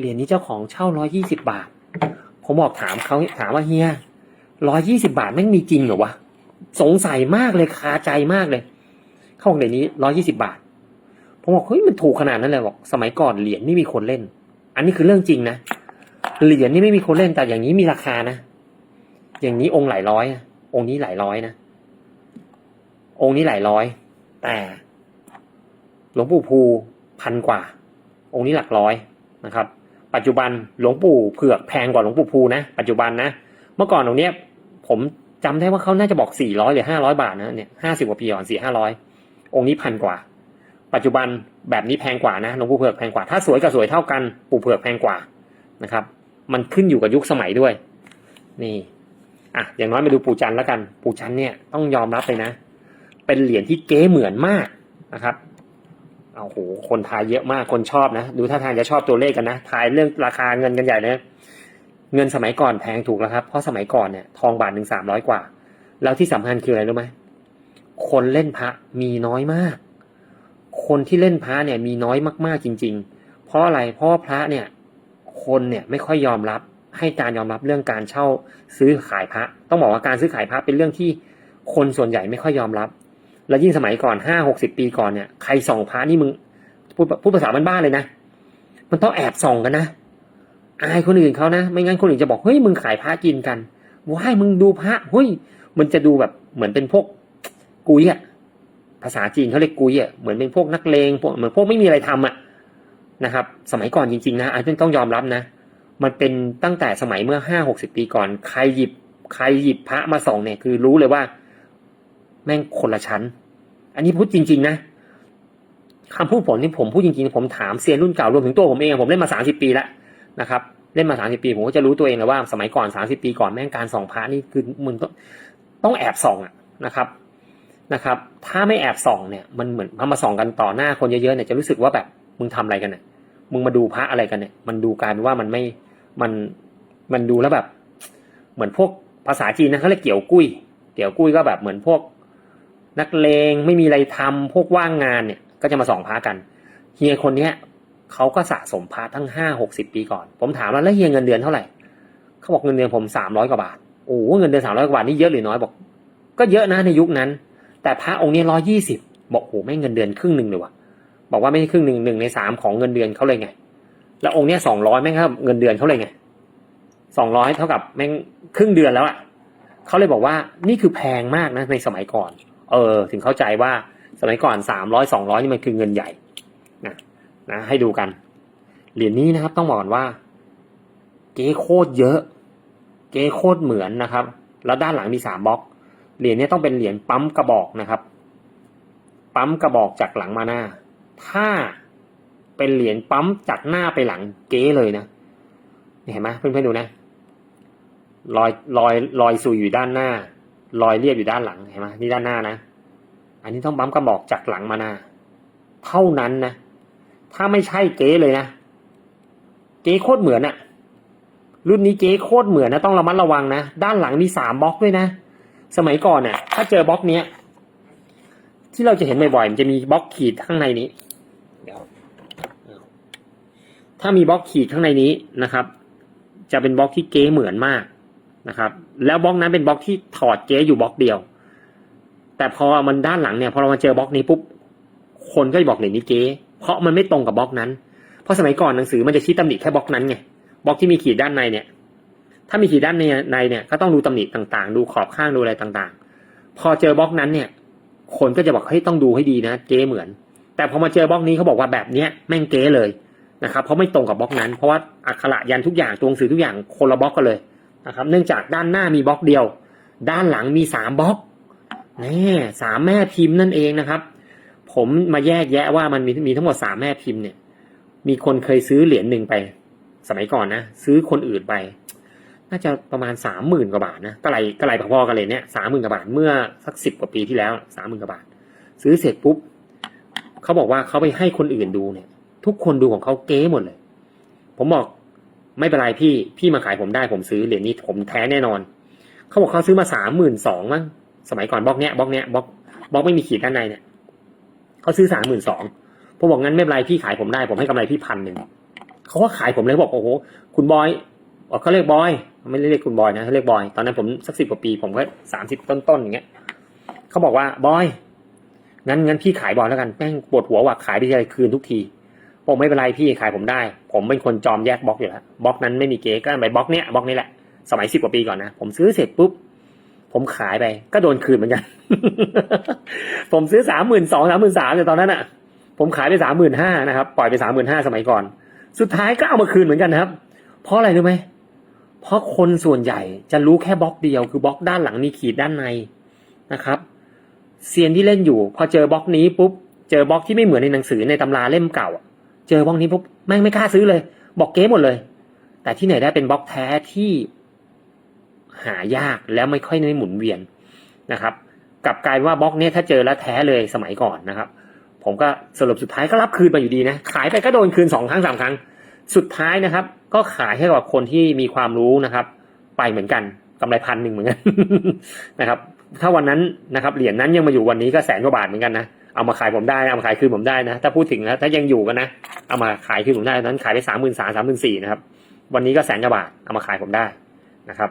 เหรียญนี้เจ้าของเช่าร้อยี่สิบาท ผมบอกถามเขาถามว่าเฮียร้อยี่สิบาทแม่งมีจริงเหรอวะสงสัยมากเลยคาใจมากเลย เขาของเหรียญนี้ร้อยี่สิบาท ผมบอกเฮ้ยมันถูกขนาดนั้นเลยบอกสมัยก่อนเหรียญไม่มีคนเล่น อันนี้คือเรื่องจริงนะเหรียญนี่ไม่มีคนเล่นแต่อย่างนี้มีราคานะอย่างนี้องค์หลายร้อยองค์นี้หลายร้อยนะองค์นี้หลายร้อย แต่หลวงปู่ภูพันกว่า องค์นี้หลักร้อยนะครับ ปัจจุบันหลวงปู่เผือกแพงกว่าหลวงปู่ภูนะ ปัจจุบันนะ เมื่อก่อนตรงเนี้ย ผมจำได้ว่าเขาน่าจะบอกสี่ร้อยหรือห้าร้อยบาทนะเนี่ยห้าสิบกว่าปีก่อนสี่ห้าร้อยองค์นี้พันกว่า ปัจจุบันแบบนี้แพงกว่านะหลวงปู่เผือกแพงกว่าถ้าสวยกับสวยเท่ากันปู่เผือกแพงกว่านะครับ มันขึ้นอยู่กับยุคสมัยด้วย นี่อะอย่างน้อยมาดูปู่จันแล้วกัน ปู่จันเนี่ยต้องยอมรับเลยนะ เป็นเหรียญที่เก๊เหมือนมากนะครับ เอาโห คนทายเยอะมาก คนชอบนะ ดูท่าทางจะชอบตัวเลขกันนะ ทายเรื่องราคาเงินกันใหญ่นะเงินสมัยก่อนแพงถูกแล้วครับ เพราะสมัยก่อนเนี่ยทองบาทหนึ่งสามร้อยกว่า แล้วที่สำคัญคืออะไรรู้ไหม คนเล่นพระมีน้อยมาก คนที่เล่นพระเนี่ยมีน้อยมากๆจริง ๆ เพราะอะไร เพราะพระเนี่ย คนเนี่ยไม่ค่อยยอมรับ ให้การยอมรับเรื่องการเช่าซื้อขายพระ ต้องบอกว่าการซื้อขายพระเป็นเรื่องที่คนส่วนใหญ่ไม่ค่อยยอมรับ แล้วยิ่งสมัยก่อนห้าหกสิบปีก่อนเนี่ยใครส่องพระนี่มึงพูดพูดภาษาบ้านๆเลยนะมันต้องแอบส่องกันนะอายคนอื่นเขานะ ไม่งั้นคนอื่นจะบอกเฮ้ยมึงขายพระกินกันว้ายมึงดูพระเฮ้ยมันจะดูแบบเหมือนเป็นพวกกุยอะภาษาจีนเขาเรียกกุยอะเหมือนเป็นพวกนักเลงพวกเหมือนพวกไม่มีอะไรทำอะนะครับ สมัยก่อนจริงๆนะอันนี้ต้องยอมรับนะ มันเป็นตั้งแต่สมัยเมื่อห้าหกสิบปีก่อน ใครหยิบใครหยิบพระมาส่องเนี่ยคือรู้เลยว่า แม่งคนละชั้น อันนี้พูดจริง ๆ นะคำพูดผมนี่ผมพูดจริงๆ ผมถามเซียนรุ่นเก่ารวมถึงตัวผมเองผมเล่นมาสามสิบปีแล้วนะครับเล่นมาสามสิบปีผมก็จะรู้ตัวเองแล้วว่าสมัยก่อนสามสิบปีก่อนแม่งการส่องพระนี่คือมึงต้องต้องแอบส่องอะนะครับนะครับ ถ้าไม่แอบส่องเนี่ยมันเหมือนพอมาส่องกันต่อหน้าคนเยอะๆเนี่ยจะรู้สึกว่าแบบมึงทำอะไรกันเนี่ยมึงมาดูพระอะไรกันเนี่ย มันดูกลายเป็นว่ามันไม่มันมันดูแล้วแบบ เหมือนพวกภาษาจีนนะเขาเรียกเกี่ยวกุ้ย เกี่ยวกุ้ยก็แบบเหมือนพวก นักเลงไม่มีอะไรทำพวกว่างงานเนี่ยก็จะมาส่องพระกันเฮียคนเนี้ยเขาก็สะสมพระทั้งห้าหกสิบปีก่อน ผมถามว่าแล้วเฮียเงินเดือนเท่าไหร่เขาบอกเงินเดือนผมสามร้อยกว่าบาทโอ้เงินเดือนสามร้อยกว่าบาทนี่เยอะหรือน้อยบอก ก็เยอะนะในยุคนั้น แต่พระองค์นี้ร้อยี่สิบบอกโอ้ไม่เงินเดือนครึ่งหนึ่งเลยวะบอกว่าไม่ใช่ครึ่งหนึ่งหนึ่งในสามของเงินเดือนเขาเลยไง แล้วองค์เนี้ยสองร้อยแม่งครับเงินเดือนเขาเลยไงสองร้อยเท่ากับแม่งครึ่งเดือนแล้วอะเขาเลยบอกว่านี่คือแพงมากนะในสมัยก่อน เออ ถึงเข้าใจว่าสมัยก่อนสามร้อยสองร้อยนี่มันคือเงินใหญ่นะนะ ให้ดูกัน เหรียญนี้นะครับ ต้องบอกก่อนว่า เก๊โคตรเยอะ เก๊โคตรเหมือนนะครับ แล้วด้านหลังมีสามบล็อกเหรียญนี้ต้องเป็นเหรียญปั๊มกระบอกนะครับ ปั๊มกระบอกจากหลังมาหน้า ถ้าเป็นเหรียญปั๊มจากหน้าไปหลังเก๊เลยนะเห็นไหมเพื่อนๆดูนะรอยรอยรอยซุยอยู่ด้านหน้า รอยเรียบอยู่ด้านหลังเห็นไหมนี่ด้านหน้านะ อันนี้ต้องปั๊มกระบอกจากหลังมาหน้า เท่านั้นนะ ถ้าไม่ใช่เก๊เลยนะ เก๊โคตรเหมือนอะรุ่นนี้เก๊โคตรเหมือนนะต้องระมัดระวังนะ ด้านหลังมีสามบล็อกด้วยนะ สมัยก่อนเนี่ยถ้าเจอบล็อกเนี้ยที่เราจะเห็นบ่อยๆมันจะมีบล็อกขีดข้างในนี้ เดี๋ยว ถ้ามีบล็อกขีดข้างในนี้นะครับ จะเป็นบล็อกที่เก๊เหมือนมาก นะครับ แล้วบล็อกนั้นเป็นบล็อกที่ถอดเก๊อยู่บล็อกเดียว แต่พอมันด้านหลังเนี่ยพอเรามาเจอบล็อกนี้ปุ๊บคนก็จะบอกเหรียนี้เก๊เพราะมันไม่ตรงกับบล็อกนั้น เพราะสมัยก่อนหนังสือมันจะชี้ตำหนิแค่บล็อกนั้นไงบล็อกที่มีขีดด้านในเนี่ย ถ้ามีขีดด้านในในเนี่ยก็ต้องดูตำหนิต่างๆ ดูขอบข้างดูอะไรต่างๆ พอเจอบล็อกนั้นเนี่ย คนก็จะบอกเฮ้ยต้องดูให้ดีนะเก๊เหมือน แต่พอมาเจอบล็อกนี้เขาบอกว่าแบบเนี้ยแม่งเก๊เลยนะครับเพราะไม่ตรงกับบล็อกนั้น เพราะว่าอักขระยันทุกอย่างตัวหนังสือทุกอย่างคนละบล็อกกันเลย นะครับ เนื่องจากด้านหน้ามีบล็อกเดียว ด้านหลังมีสามบล็อกแน่สามแม่พิมพ์นั่นเองนะครับ ผมมาแยกแยะว่ามันมีมีทั้งหมดสามแม่พิมพ์เนี่ย มีคนเคยซื้อเหรียญหนึ่งไป สมัยก่อนนะซื้อคนอื่นไป น่าจะประมาณสามหมื่นกว่าบาทนะก็ไรก็ไรพอๆกันเลยเนี่ยสามหมื่นกว่าบาทเมื่อสักสิบกว่าปีที่แล้วสามหมื่นกว่าบาท ซื้อเสร็จปุ๊บเขาบอกว่าเขาไปให้คนอื่นดูเนี่ย ทุกคนดูของเขาเก๊หมดเลย ผมบอก ไม่เป็นไรพี่พี่มาขายผมได้ผมซื้อเหรียญนี้ผมแท้แน่นอน เขาบอกเขาซื้อมาสามหมื่นสองมั้งสมัยก่อนบล็อกเนี้ยบล็อกเนี้ยบล็อกบล็อกไม่มีขีดด้านในเนี่ยเขาซื้อสามหมื่นสองผมบอกงั้นไม่เป็นไรพี่ขายผมได้ผมให้กำไรพี่พันหนึ่งเขาก็ขายผมเลยบอกโอ้โหคุณบอยเขาเรียกบอย ไม่เรียกคุณบอยนะเขาเรียกบอยตอนนั้นผมสักสิบกว่าปี ผมก็สามสิบต้นๆอย่างเงี้ยเขาบอกว่าบอยงั้นงั้นพี่ขายบอยแล้วกันแม่งปวดหัวว่ะขายได้ทีคืนทุกที ผมไม่เป็นไรพี่ขายผมได้ ผมเป็นคนจอมแยกบล็อกอยู่แล้วบล็อกนั้นไม่มีเก๊ก็ไปบล็อกเนี้ยบล็อกนี้แหละสมัยสิบกว่าปีก่อนนะผมซื้อเสร็จปุ๊บผมขายไป ก็โดนคืนเหมือนกัน ผมซื้อสามหมื่นสองสามหมื่นสามในตอนนั้นอะ ผมขายไปสามหมื่นห้านะครับ ปล่อยไปสามหมื่นห้าสมัยก่อน สุดท้ายก็เอามาคืนเหมือนกันครับ เพราะอะไรรู้ไหมเพราะคนส่วนใหญ่จะรู้แค่บล็อกเดียวคือบล็อกด้านหลังมีขีดด้านในนะครับเซียนที่เล่นอยู่ พอเจอบล็อกนี้ปุ๊บเจอบล็อกที่ไม่เหมือนในหนังสือในตำราเล่มเก่า เจอบล็อกนี้ปุ๊บแม่งไม่กล้าซื้อเลย บอกเก๊หมดเลย แต่ที่ไหนได้เป็นบล็อกแท้ที่หายากแล้วไม่ค่อยได้หมุนเวียนนะครับกลับกลายว่าบล็อกเนี้ยถ้าเจอแล้วแท้เลยสมัยก่อนนะครับ ผมก็สรุปสุดท้ายก็รับคืนมาอยู่ดีนะ ขายไปก็โดนคืนสองครั้งสามครั้ง สุดท้ายนะครับ ก็ขายให้กับคนที่มีความรู้นะครับ ไปเหมือนกันกำไรพันหนึ่งเหมือนกันนะครับ ถ้าวันนั้นนะครับเหรียญนั้นยังมาอยู่วันนี้ก็แสนกว่าบาทเหมือนกันนะ เอามาขายผมได้เอามาขายคืนผมได้นะ ถ้าพูดถึงนะถ้ายังอยู่กันนะ เอามาขายคืนผมได้ตอนนั้นขายไปสามหมื่นสามสามหมื่นสี่นะครับ วันนี้ก็แสนกว่าบาทเอามาขายผมได้นะครับ